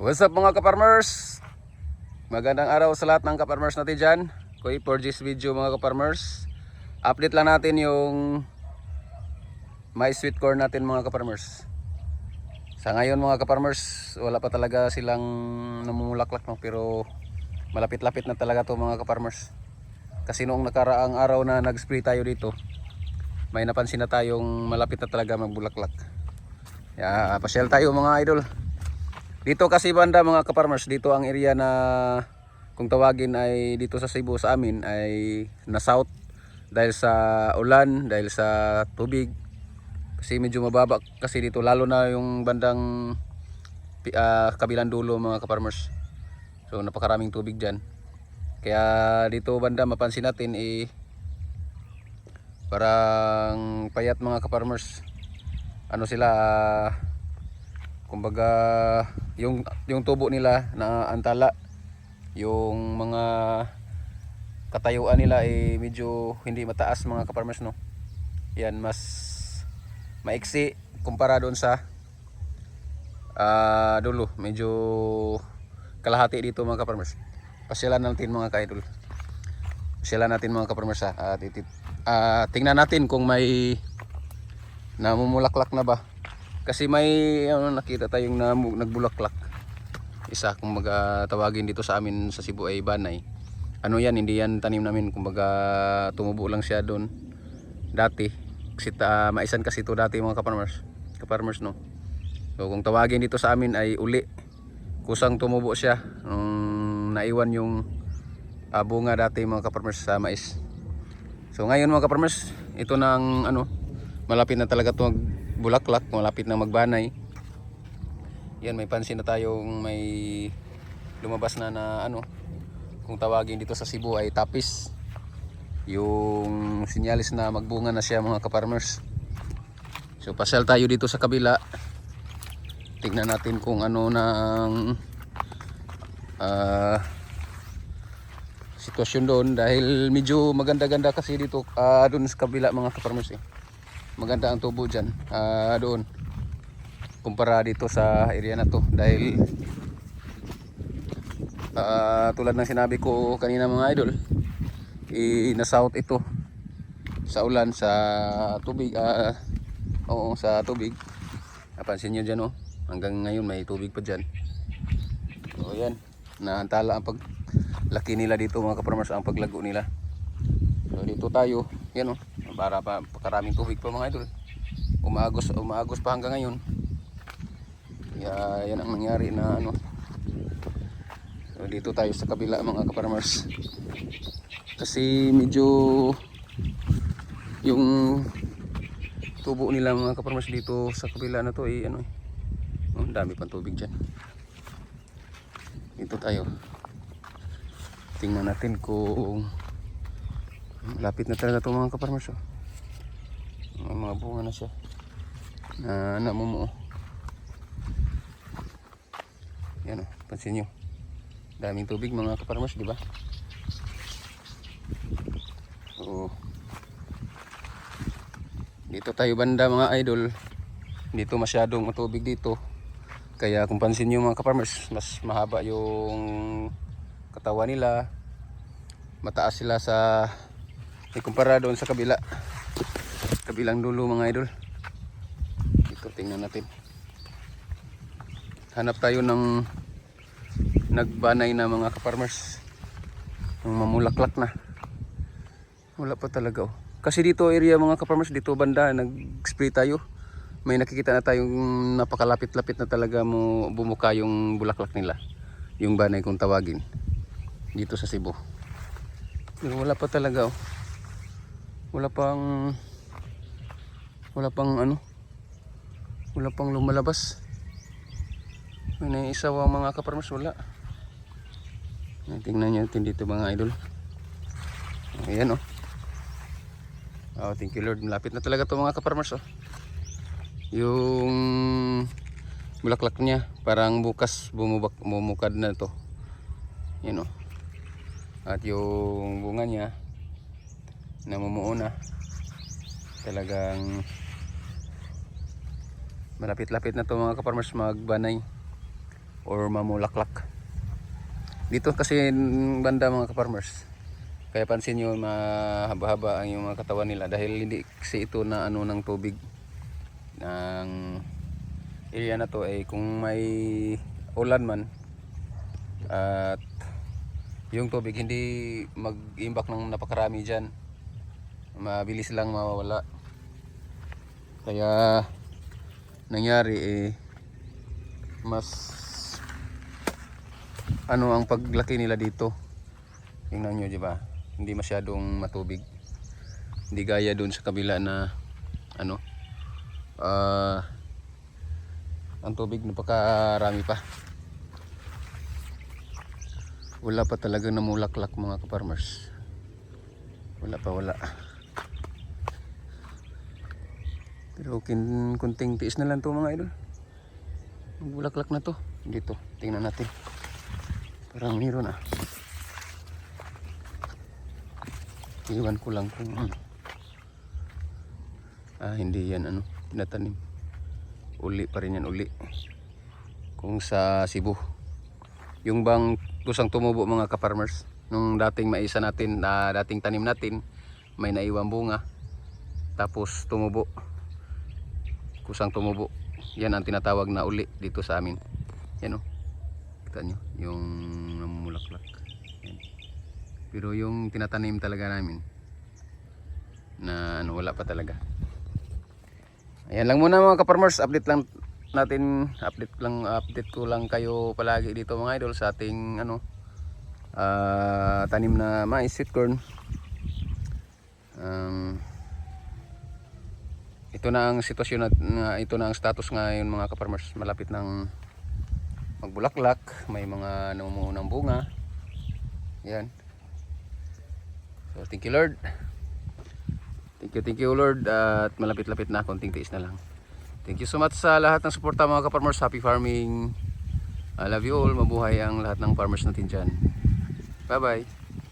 What's up mga kaparmers? Magandang araw sa lahat ng kaparmers natin dyan. Koy for this video mga kaparmers. Update lang natin yung my sweet corn natin mga kaparmers. Sa ngayon mga kaparmers, wala pa talaga silang namumulaklak no? pero malapit-lapit na talaga to mga kaparmers. Kasi noong nakaraang araw na nag-spray tayo dito, may napansin na tayong malapit na talaga magbulaklak. Ya, pasyal tayo mga idol. Dito kasi banda mga kaparmers, dito ang area na kung tawagin ay dito sa Cebu sa amin ay na south dahil sa ulan, dahil sa tubig. Kasi medyo mababa kasi dito lalo na yung bandang ah, kabilang dulo mga kaparmers. So napakaraming tubig diyan. Kaya dito banda mapansin natin eh parang payat mga kaparmers. Ano sila ah, kumbaga yung yung tubo nila na antala yung mga katayuan nila ay medyo hindi mataas mga kaparmers no? Yan mas maiksi kumpara doon sa ah dulo. Medyo kalahati dito mga kaparmers pasyalan natin mga kaidol. Pasyalan natin mga kaparmers ha? At ah, tingnan natin kung may namumulaklak na ba kasi may ano, nakita tayong na, nagbulaklak. Isa kumbaga tawagin dito sa amin sa Cebu ay banay. Ano yan, hindi yan tanim namin kumbaga tumubo lang siya doon dati. Kasi ta, maisan kasi ito dati mga kaparmers. Kaparmers no. So kung tawagin dito sa amin ay uli. Kusang tumubo siya nung naiwan yung ah, bunga dati mga kaparmers sa mais. So ngayon mga kaparmers, ito ang ano, malapit na talaga ito bulaklak, malapit na magbanay. Yan, may pansin na tayong may lumabas na na ano, kung tawagin dito sa Cebu ay tapis. Yung sinyalis na magbunga na siya mga kaparmers. So pasyal tayo dito sa kabila. Tingnan natin kung ano ng ah sitwasyon doon dahil medyo maganda-ganda kasi dito ah doon sa kabila mga kaparmers eh maganda ang tubo dyan ah, doon kumpara dito sa area na to. Dahil ah, tulad ng sinabi ko kanina mga idol south ito sa ulan sa tubig ah, oo sa tubig. Napansin nyo dyan oh hanggang ngayon may tubig pa dyan. So yan naantala ang paglaki nila dito mga kaparmers ang paglago nila. So dito tayo yan oh para pa pakaraming tubig pa mga idol. Umaagos umaagos pa hanggang ngayon. Kaya yan ang nangyari na ano. So, dito tayo sa kabila mga kaparmers kasi medyo yung tubo nila mga kaparmers dito sa kabila na to ay ano eh. Oh, dami pang tubig dyan. Dito tayo. Tingnan natin kung Lapit na talaga itong mga kaparmers. May mga bunga na siya. Na namumuo. Yan o, pansin nyo. Daming tubig mga kaparmers, di ba? Oo. Dito tayo banda mga idol. Dito masyadong matubig dito. Kaya kung pansin nyo mga kaparmers, mas mahaba yung katawan nila. Mataas sila sa ikumpara doon sa kabila kabilang dulo mga idol. Ito tingnan natin. Hanap tayo ng nagbanay na mga kaparmers ng mamulaklak na. Wala pa talaga oh. kasi dito area mga kaparmers dito banda nag spray tayo. May nakikita na tayong napakalapit-lapit na talaga mo bumuka yung bulaklak nila. Yung banay kung tawagin. Dito sa Cebu. Pero wala pa talaga oh. Wala pang wala pang ano. Wala pang lumalabas. May naisaw ang mga kaparmas wala. Tingnan nyo natin dito mga idol. Ayan oh. Oh thank you lord. Malapit na talaga to mga kaparmas oh. Yung bulaklak niya parang bukas bumubak bumukad na to. Yan oh. At yung bunga niya namumuo na talagang malapit-lapit na to mga kaparmers magbanay or mamulaklak. Dito kasi banda mga ka-farmers. Kaya pansin nyo mahaba-haba ang yung mga katawan nila dahil hindi kasi ito na ano ng tubig ng area na to ay kung may ulan man at yung tubig hindi mag-imbak ng napakarami dyan mabilis lang mawawala. Kaya nangyari eh mas ano ang paglaki nila dito? Tingnan nyo di ba? Hindi masyadong matubig. Hindi gaya doon sa kabila na ano ah ang tubig napakarami pa. Wala pa talaga namulaklak mga kaparmers. Wala pa wala pero kin kunting tiis na lang to mga idol Bulaklak na to. Dito. Tingnan natin. Parang meron ah. Iwan ko lang kung ano. Ah, hindi yan ano. Tinatanim. Uli pa rin yan uli. Kung sa Cebu. Yung bang kusang tumubo mga ka-farmers. Nung dating maisa natin, na dating tanim natin, may naiwang bunga. Tapos tumubo. Kusang tumubo. Yan ang tinatawag na uli dito sa amin. Yan o kita nyo yung namumulaklak. Yan. pero yung tinatanim talaga namin na ano wala pa talaga. Ayan lang muna mga kaparmers update lang natin update lang update ko lang kayo palagi dito mga idol sa ating ano ah, tanim na mais sweet corn. Um, ito na ang sitwasyon na ito na ang status ngayon mga kaparmers malapit ng magbulaklak may mga namumuunang bunga. Yan. So thank you Lord. Thank you thank you Lord. At malapit-lapit na konting tiis na lang. Thank you so much sa lahat ng suporta mga kaparmers happy farming. I love you all. Mabuhay ang lahat ng farmers natin dyan. Bye bye